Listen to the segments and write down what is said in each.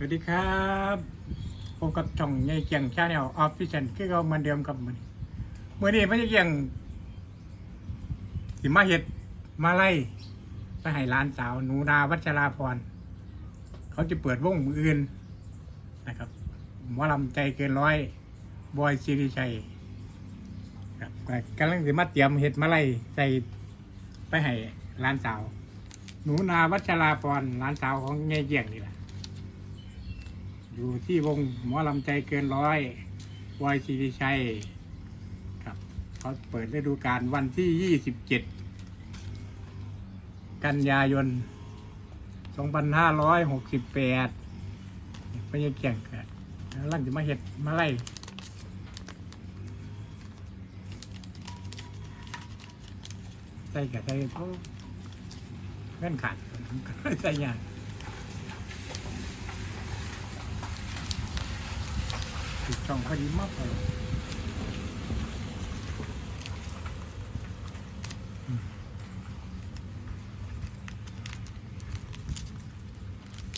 สวัสดีครับพบกับช่องใหญ่เกียงชาแนลออฟฟิเชียลคือเราเหมือนเดิมกับมือนี้มือนี้ไม่ใช่เกียงสิมาเห็ดมาไล่ไปให้ร้านสาวหนูนาวัชราพร เขาจะเปิดวงมืออื่นนะครับหมอลำใจเกินร้อยบอยสิริชัยครับก็กำลังสิมาเตรียมเห็ดมาไล่ใส่ไปให้ร้านสาว หนูนาวัชราพรร้านสาวของใหญ่เกียงนี่แหละ อยู่ที่วงหมอลำใจเกินร้อยวอยศิริชัยครับเขาเปิดฤดูกาลวันที่ 27 กันยายน 2568ไปยังเกี่ยงกันแล้วลังจะมาเห็ดมาไล่ใส่กับใส่เขาเงื่อนขาดใส่ยาก ถูกต้องพอดีมากเลย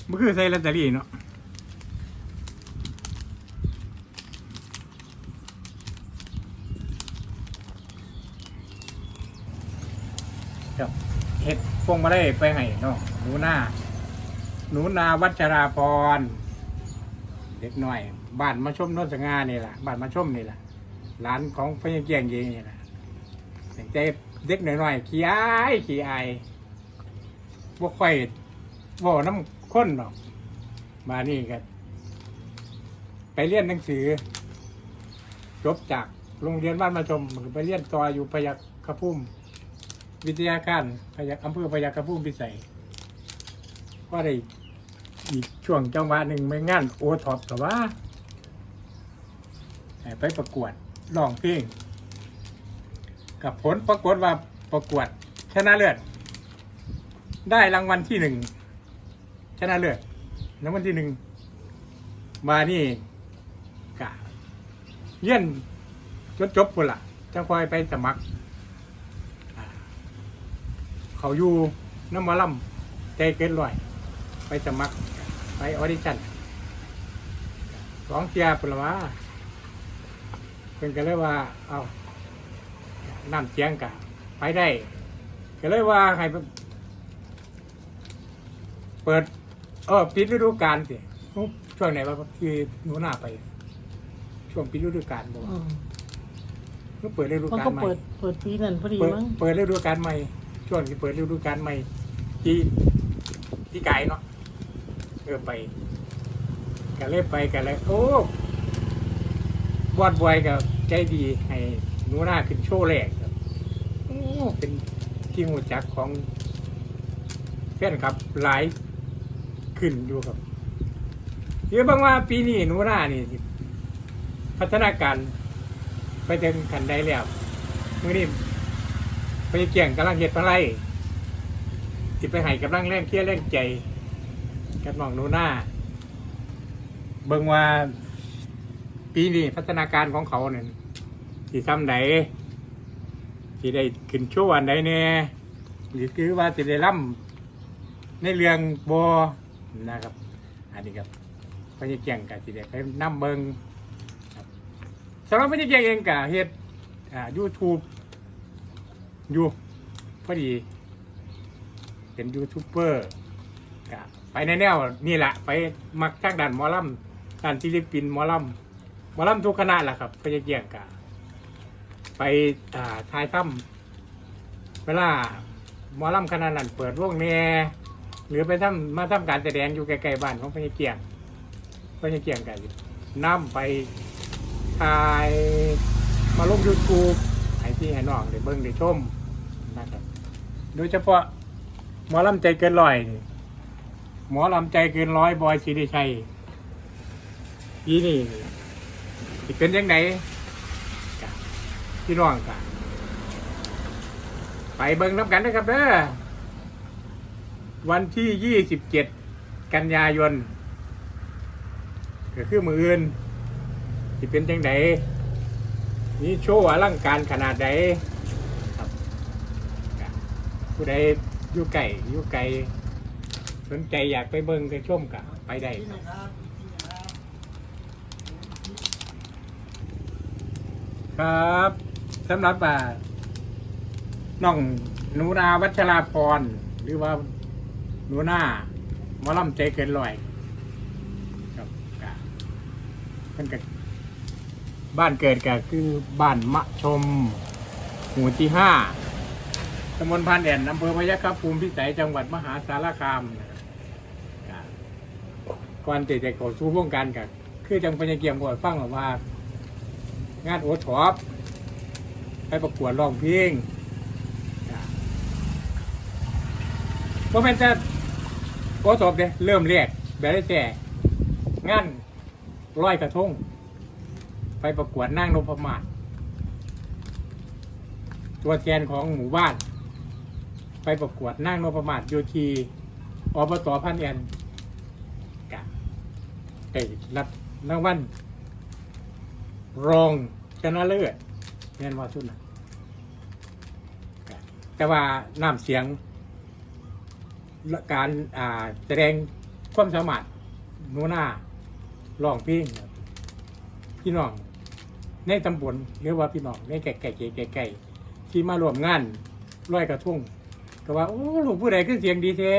มันคือใส่ลอตเตอรี่เนาะครับเห็ดพวงมาได้ไปให้เนาะหนูนาหนูนาวัชราพรเด็กน้อย บ้านมาชมนนสง่านี่แหละบ้านมาชมนี่แหละร้านของพญาเกียงเองนี่แหละแต่ใจเด็กหน้อยๆขี้อายขี้อายบ่ค่อยบ่น้ำข้นหรอก มานี่กันไปเรียนหนังสือ จบจากโรงเรียนบ้านมาชมมันไปเรียนต่ออยู่พยัคฆพุ่มวิทยาการพยัคฆ์อำเภอพยัคฆพุ่มพิสัยก็ได้อีกช่วงจังหวะหนึ่งไม่งานโอท็อปแต่ว่า ไปประกวดร้องเพลงกับผลปรากฏว่าประกวดชนะเลิศได้รางวัลที่หนึ่งชนะเลิศรางวัลที่หนึ่งมานี่กะเยี่ยนจนจบปุ่นละจังคอยไปสมัคร เขาอยู่น้ำมาล่ำใจเกินร้อย ไปสมัคร ไปออดิชั่นสองเทียปุละวะ เพิ่นก็เลยว่า เอาน้ำเสียงกะไปได้ ก็เลยว่าให้ไปเปิด เออปิดฤดูกาลสิช่วงไหนวะคือหนูหน้าไป ช่วงปิดฤดูกาลบอกอืมก็เปิดฤดูมันกาลก็ใหม่เปิดเปิดปีนั่นพอดีเปิดมั้งเปิดฤดูกาลใหม่ช่วงที่เปิดฤดูกาลใหม่ที่ที่ไก่เนาะเออไปก็เลยไปกันเลยโอ้ บอดบอยกับใจดีให้หนูหน้าขึ้นโชว์แรกครับโอ้เป็นที่หูจักของแฟนครับหลายขึ้นอยู่ครับเยอะบางว่าปีนี้หนูหน้านี่สิพัฒนาการไปถึงขันใดแล้วมือนี้ไปเกี่ยงกำลังเห็ดอะไรสิไปให้กำลังแรงเคี้ยแรงใจกับน้องหนูหน้าเบิ่งว่า ปีนี้พัฒนาการของเขาเนี่ยสิทำไหนสิได้ขึ้นโชว์อันใดแน่ยหรือคือว่าสิได้ล่ำในเรื่องบอนะครับ อันนี้ครับพญาเกียงกับสิได้ไปนั่เบิงสำหรับพญาเกียงเองกับเฮ็ดยูทูบอยู่พอดี เป็นยูทูบเบอร์ก็ไปในแนวนี่แหละไปมักจ้างด่านมอลำด่านศิลปินมอลำ หมอลำทุกคณะแหละครับพยาเกียงกะไปอ่าทายถ้ำเวลาหมอลำคณะนั้นเปิดวงแน่หรือไปทำมาทำการแสดงอยู่ใกลๆบ้านของพยาเกียงพยาเกียงกันนํไปถ่ายมาลงยูทูบให้พี่ให้น้องได้เบิ่งได้ชมนะครับโดยเฉพาะหมอลำใจเกินร้อยนี่หมอลำใจเกินร้อยบอยศิริชัยยี่นี่ สิเป็นยังไงพี่น้องกะไปเบิ่งน้ำกันนะครับเด้อวันที่ยี่สิบเจ็ดกันยายนก็คือมืออื่นสิเป็นยังไงนี่โชว์อลังการขนาดใดครับผู้ใดอยู่ไก่อยู่ไก่สนใจอยากไปเบิ่งไปชมกับไปได้ ครับสำหรับอ่าน้องหนูนาวัชราพร หรือว่าหนูนาหมอลำใจเกินร้อยครับก็เพิ่นก็บ้านเกิดก็คือบ้านมะชม หมู่ที่ห้าตำบลพานแดนอำเภอพยัคฆภูมิพิสัยจังหวัดมหาสารคามนะครับก็ก่อนจะจะเข้าสู่วงการก็คือจังปัญญาเกียมก่อนฟังหรอว่า งานโอท็อปไปประกวดร้องเพลงก็เป็นจะโอท็อปเลยเริ่มแรกแบบได้แต่งานร้อยกระทง ไปประกวดนั่งนพมาศตัวแทนของหมู่บ้าน ไปประกวดนั่งนพมาศโยทีอบตพันแอนกะได้รับรางวัล รองชนะเลิศแม่นว่าชุดนะกะแต่ว่าน้ำเสียงการอ่าแสดงความสามารถหนูหน้าร้องเพลงพี่น้อง ในตำบลหรือว่าพี่น้องในแก่ๆๆๆๆที่มารวมงานร้อยกระทุ่งก็ว่า โอ้ลูกผู้ใดขึ้นเสียงดีแท้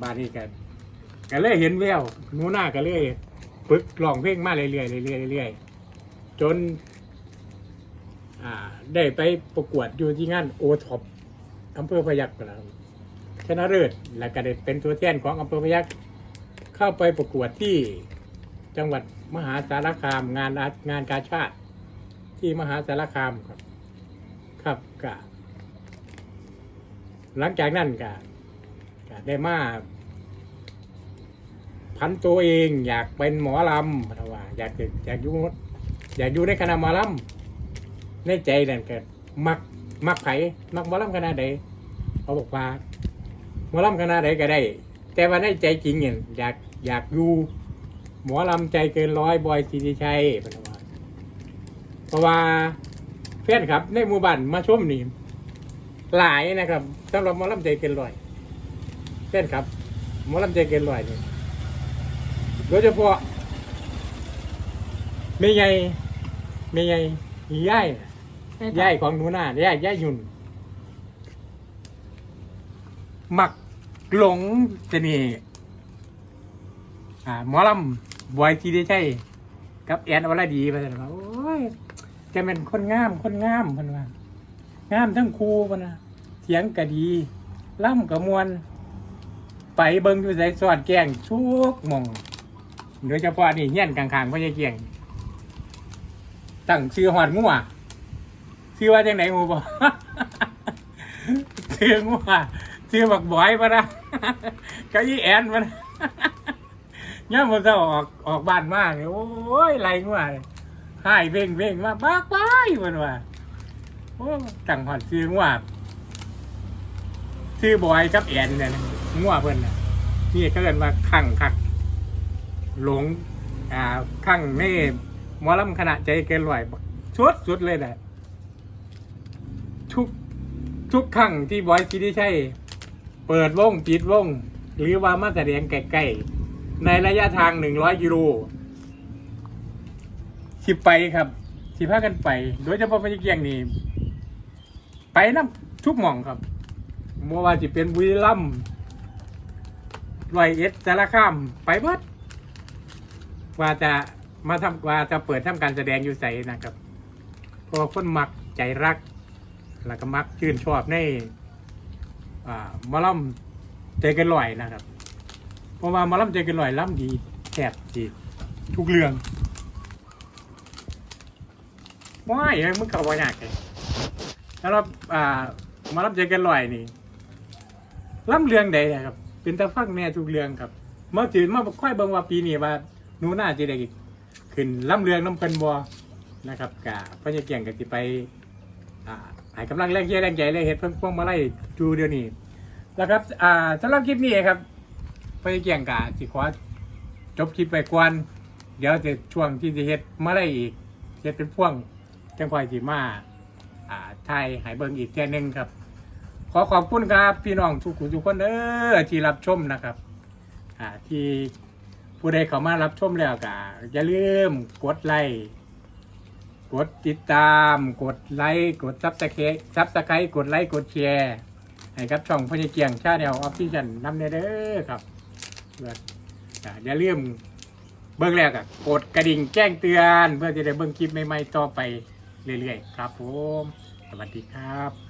บานนี้กันก็เลยเห็นแววหนูหน้าก็เลย ฝึกร้องเพลงมาเรื่อยๆเรื่อยๆเรื่อยๆจนได้ไปประกวดอยู่ที่งานโอท็อปอำเภอพยัคฆ์นะครับชนะเลิศและก็ได้เป็นตัวแทนของอำเภอพยัคฆ์เข้าไปประกวดที่จังหวัดมหาสารคามงานอางานกาชาติที่มหาสารคามครับ ครับกะหลังจากนั้นกะกะได้มา พันตัวเอง อยากเป็นหมอลำพระว่าอยากอยากอยู่อยากอยู่ในคณะหมอลำในใจนั่นก็มักมักไผมักหมอลำคณะใดเขาบอกว่าหมอลำคณะใดก็ได้ แต่ว่าในใจจริงเนี่ยอยากอยากอยู่หมอลำใจเกินร้อยบอยสิริชัยเพนว่าเพราะว่าแฟนครับ ในหมู่บ้านมาชมนี่หลายนะครับสำหรับหมอลำใจเกินร้อยแฟนครับหมอลำใจเกินร้อยนี่ โดยเฉพาะเมยใหญ่เมยใหญ่ย่ายน่ะย่ายของหนูนาย่ายย่ายยุ่นมักหลงเสน่ห์อ่าหมอลำบอยทีได้ใช่กับแอนอรดีไปเลยว่าโอ้ยจะเป็นคนงามคนงามเพันว่างามทั้งครูพนนะเสียงกะดีล่ำกะมวนไปเบิ่งอยู่ใส่สอดแกงชุกหมอง โดยเฉพาะนี่เฮี้ยนกลางๆพ่อใหญ่เกียงตั้งชื่อหอดงัวชื่อว่าจังไหนหมูบอชื่องัวชื่อบักบอยปะนะก็ยี่แอนปะนะย่ามันจะออกออกบ้านมากเนี่ยโอ้ยไรงัวเลยเพ่งเพ่งมาบ้าไปมันว่าโอ้ตั้งหอดซื้องัวซื้อบอยกับแอนเนี่ยงัวเพิ่นน่ะนี่เขาเรียกว่าขังคัก หลงอ่าขังนี่หมอลำขณะใจเกินร้อยชุดสุดเลยแหละทุกทุกครั้งที่บอยซีดีใช่เปิดวงปิดวง หรือว่ามาแสดงใกลๆในระยะทางหนึ่งร้อยกิโลสิไปครับสิพากันไป โดยเฉพาะพญเกียงนี่ไปน้ำทุกหม่องครับมัว่าจะเป็นบุรีรัมย์ร้อยเอ็ดสารคามไปเบิด ว่าจะมาทำว่าจะเปิดทำการแสดงอยู่ใสนะครับเพราะว่าคนมักใจรัก แล้วก็มักชื่นชอบในอ่าหมอลำใจเกันลอยนะครับ เพราะว่าหมอลำใจเกันลอยล่ำดีแซ่บดีทุกเรื่องว้ายมึงเก่าบ่อยากเลยแล้วเราอ่าหมอลำใจเกันลอยนี่ล่ำเรื่องใดนะครับ เป็นตาฟังแน่ทุกเรื่องครับมาจืนมาค่อยเบิ่งว่าปีนี้ว่า นูน่าจะได้ขึ้นล่ำเรืองน้ำเพิ่นบันะครับกะพระเจ้าเกี่ยงก็สิไปอ่าให้กำลังแรงเชียแรงใจเลยเห็ดเพิ่งพวงมาไล่ดูเดี๋ยวนี้แล้วครับอ่าสำหรับคลิปนี้ครับพระเกี่ยงกะสิขอจบคลิปไปก่อนเดี๋ยวจะช่วงที่จะเฮ็ดมาไล่อีกเฮ็ดเป็นพ่วงจังคอยสิมาอ่าไทยหายเบิ่งอีกแค่หนึงครับ ขอขอบคุณครับพี่น้องทุกคนทุกคนเออที่รับชมนะครับอ่าที่ ผู้ใดเข้ามารับชมแล้วก็อย่าลืมกดไลค์กดติดตามกดไลค์กดซับสไครต์ซับสไครต์กดไลค์กดแชร์ให้ครับช่องพญเกียงชาแนลออฟฟิเชียลนำเนเด้อครับอย่าลืมเบิ่งแล้วก็กดกระดิ่งแจ้งเตือน เพื่อจะได้เบิ่งคลิปใหม่ๆต่อไปเรื่อยๆ ครับผม สวัสดีครับ